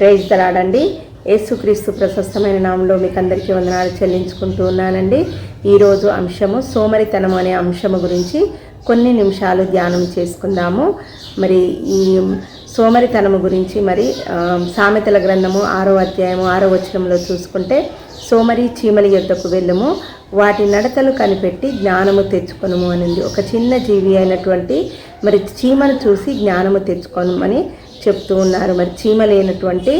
Praise తలాడండి యేసుక్రీస్తు ప్రశస్తమైన నామంలో మీకు అందరికీ వందనాలు చెల్లించుకుంటూ ఉన్నానండి. ఈరోజు అంశము సోమరితనం అనే అంశము గురించి కొన్ని నిమిషాలు ధ్యానం చేసుకుందాము. మరి ఈ సోమరితనము గురించి మరి సామెతల గ్రంథము ఆరో అధ్యాయము ఆరో వచనంలో చూసుకుంటే సోమరి చీమలి యొద్దకు వెళ్ళము. వాటి నడతలు కనిపెట్టి జ్ఞానము తెచ్చుకొనుము అనింది. ఒక చిన్న జీవి అయినటువంటి మరి చీమను చూసి జ్ఞానము తెచ్చుకొనమని చెప్తూ ఉన్నారు. మరి చీమ లేనటువంటి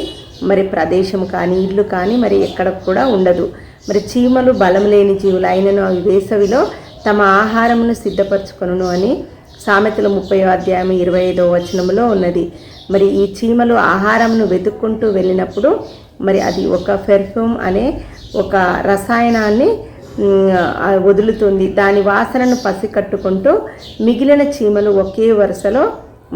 మరి ప్రదేశం కానీ ఇల్లు కానీ మరి ఎక్కడ కూడా ఉండదు. మరి చీమలు బలం లేని జీవులు అయినను అవి వేసవిలో తమ ఆహారమును సిద్ధపరచుకొనును అని సామెతల ముప్పై అధ్యాయం ఇరవై ఐదో వచనంలో ఉన్నది. మరి ఈ చీమలు ఆహారంను వెతుక్కుంటూ వెళ్ళినప్పుడు మరి అది ఒక పెర్ఫ్యూమ్ అనే ఒక రసాయనాన్ని వదులుతుంది. దాని వాసనను పసికట్టుకుంటూ మిగిలిన చీమలు ఒకే వరుసలో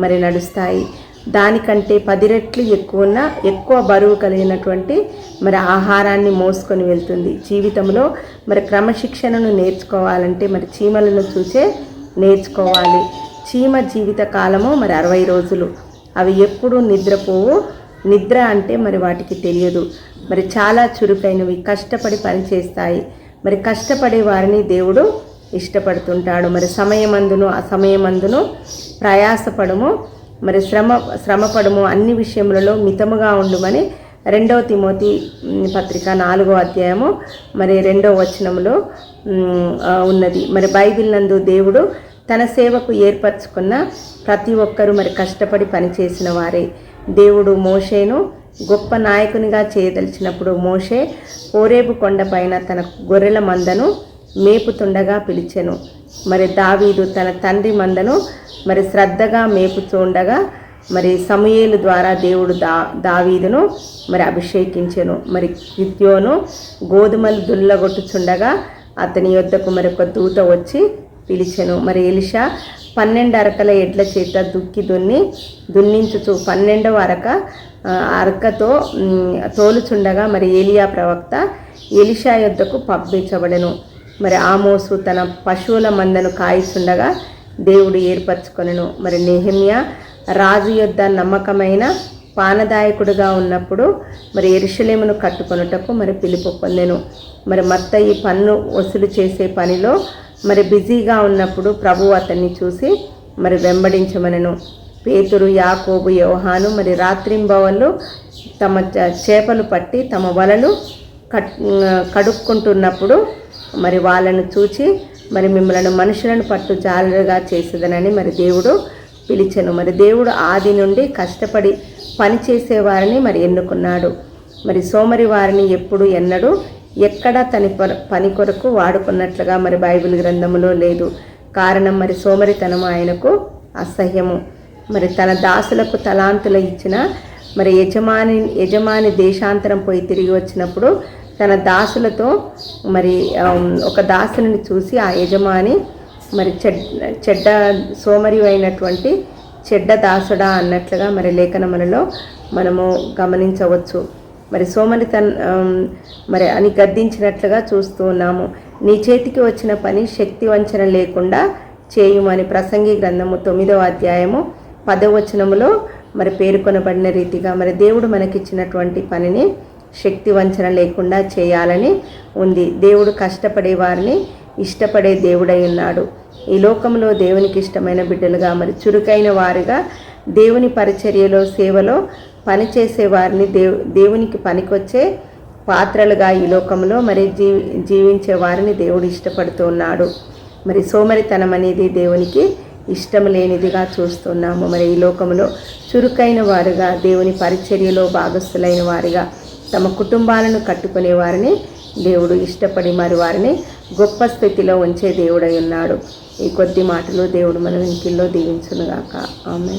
మరి నడుస్తాయి. దానికంటే పది రెట్లు ఎక్కువన్న ఎక్కువ బరువు కలిగినటువంటి మరి ఆహారాన్ని మోసుకొని వెళ్తుంది. జీవితంలో మరి క్రమశిక్షణను నేర్చుకోవాలంటే మరి చీమలను చూసే నేర్చుకోవాలి. చీమ జీవిత కాలము మరి అరవై రోజులు. అవి ఎప్పుడు నిద్రపోవు. నిద్ర అంటే మరి వాటికి తెలియదు. మరి చాలా చురుకైనవి కష్టపడి పనిచేస్తాయి మరి కష్టపడే వారిని దేవుడు ఇష్టపడుతుంటాడు. మరి సమయమందును అసమయమందును ప్రయాసపడము. మరి శ్రమ శ్రమపడము అన్ని విషయములలో మితముగా ఉండుమని రెండవ తిమోతి పత్రిక నాలుగో అధ్యాయము మరి రెండవ వచనములో ఉన్నది. మరి బైబిల్ నందు దేవుడు తన సేవకు ఏర్పరచుకున్న ప్రతి ఒక్కరూ మరి కష్టపడి పనిచేసిన వారే. దేవుడు మోషేను గొప్ప నాయకునిగా చేయదలిచినప్పుడు మోషే ఓరేబు కొండపైన తన గొర్రెల మందను మేపుతుండగా పిలిచెను. మరి దావీదు తన తండ్రి మందను మరి శ్రద్ధగా మేపుచూండగా మరి సమయేలు ద్వారా దేవుడు దా దావీదును మరి అభిషేకించెను. మరి గిద్యోను గోధుమలు దుల్లగొట్టుచుండగా అతని యొద్దకు మరి ఒక దూత వచ్చి పిలిచెను. మరి ఎలిషా పన్నెండు అరకల ఎడ్ల చేత దుక్కి దున్ని దున్నించుచు పన్నెండవ అరక అరకతో తోలుచుండగా మరి ఏలియా ప్రవక్త ఎలిషా యొద్దకు పంపించబడెను. మరి ఆమోసు తన పశువుల మందను కాయిస్తుండగా దేవుడు ఏర్పరచుకొనెను. మరి నెహమ్యా రాజు యొద్ద నమ్మకమైన పానదాయకుడుగా ఉన్నప్పుడు మరి ఎరుషలేమును కట్టుకొనుటకు మరి పిలుపు పొందెను. మరి మత్త ఈ పన్ను వసూలు చేసే పనిలో మరి బిజీగా ఉన్నప్పుడు ప్రభు అతన్ని చూసి మరి వెంబడించమనెను. పేతురు యాకోబు యోహాను మరి రాత్రింబవళ్ళు తమ చ- చేపలు పట్టి తమ వలలు కట్ కడుక్కుంటున్నప్పుడు మరి వాళ్ళను చూచి మరి మిమ్మల్ని మనుషులను పట్టు జాలరుగా చేసేదనని మరి దేవుడు పిలిచను. మరి దేవుడు ఆది నుండి కష్టపడి పని చేసేవారిని మరి ఎన్నుకున్నాడు. మరి సోమరి వారిని ఎప్పుడు ఎన్నడూ ఎక్కడ తన పని కొరకు వాడుకున్నట్లుగా మరి బైబిల్ గ్రంథములో లేదు. కారణం మరి సోమరితనం ఆయనకు అసహ్యము. మరి తన దాసులకు తలాంతులు ఇచ్చిన మరి యజమాని యజమాని దేశాంతరం పోయి తిరిగి వచ్చినప్పుడు తన దాసులతో మరి ఒక దాసుని చూసి ఆ యజమాని మరి చెడ్ చెడ్డ సోమరి అయినటువంటి చెడ్డ దాసుడా అన్నట్లుగా మరి లేఖనములలో మనము గమనించవచ్చు. మరి సోమరి తన్ మరి అని గద్దించినట్లుగా చూస్తూ ఉన్నాము. నీ చేతికి వచ్చిన పని శక్తి వంచన లేకుండా చేయుమని ప్రసంగి గ్రంథము తొమ్మిదవ అధ్యాయము పదవచనములో మరి పేర్కొనబడిన రీతిగా మరి దేవుడు మనకిచ్చినటువంటి పనిని శక్తి వంచన లేకుండా చేయాలని ఉంది. దేవుడు కష్టపడే వారిని ఇష్టపడే దేవుడై ఉన్నాడు. ఈ లోకంలో దేవునికి ఇష్టమైన బిడ్డలుగా మరి చురుకైన వారుగా దేవుని పరిచర్యలో సేవలో పనిచేసే వారిని దేవు దేవునికి పనికొచ్చే పాత్రలుగా ఈ లోకంలో మరి జీవి జీవించే వారిని దేవుడు ఇష్టపడుతూ ఉన్నాడు. మరి సోమరితనం అనేది దేవునికి ఇష్టం లేనిదిగా చూస్తున్నాము. మరి ఈ లోకంలో చురుకైన వారుగా దేవుని పరిచర్యలో భాగస్థులైన వారిగా తమ కుటుంబాలను కట్టుకునే వారిని దేవుడు ఇష్టపడి మరి వారిని గొప్ప స్థితిలో ఉంచే దేవుడై ఉన్నాడు. ఈ కొద్ది మాటలు దేవుడు మనం వెంకిల్లో దీవించునుగాక. ఆమె